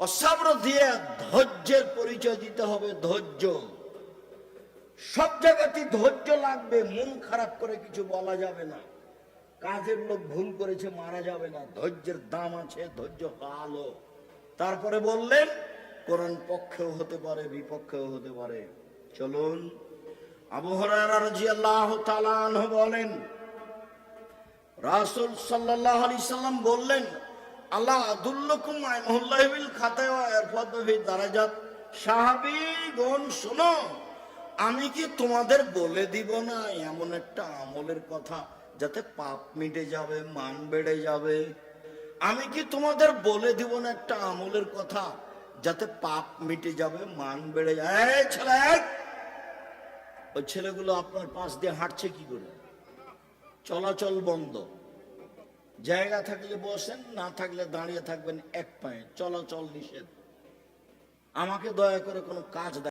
অসাব্র দিয়ে ধৈর্যের পরিচয় দিতে হবে, ধৈর্য। সব জায়গাতেই ধৈর্য লাগবে, মন খারাপ করে কিছু বলা যাবে না। কাজের লোক ভুল করেছে, মারা যাবে না। ধৈর্যের দাম আছে, ধৈর্য ভালো। তারপরে বললেন, কোরআন পক্ষেও হতে পারে, বিপক্ষেও হতে পারে। চলুন, আবু হুরায়রা রাদিয়াল্লাহু তাআলা আনহু বলেন, রাসূল সাল্লাল্লাহু আলাইহি সাল্লাম বললেন আল্লাহ আদুল্লুকুম আইমুল্লাহি বিল খাতায় ফি দারাজাত। সাহাবীগণ, শোনো, আমি কি তোমাদের বলে দিব না এমন একটা আমলের কথা যাতে পাপ মিটে যাবে, মান বেড়ে যাবে? আমি কি তোমাদের বলে দিব না একটা আমলের কথা যাতে পাপ মিটে যাবে, মান বেড়ে যায় ছেলে ওই ছেলেগুলো আপনার পাশ দিয়ে হাঁটছে কি করে? চলাচল বন্ধ। জায়গা থাকলে বসেন, না থাকলে দাঁড়িয়ে থাকবেন এক পায়ে। চলাচল নিষেধ। আমাকে দয়া করে কোনো কাজ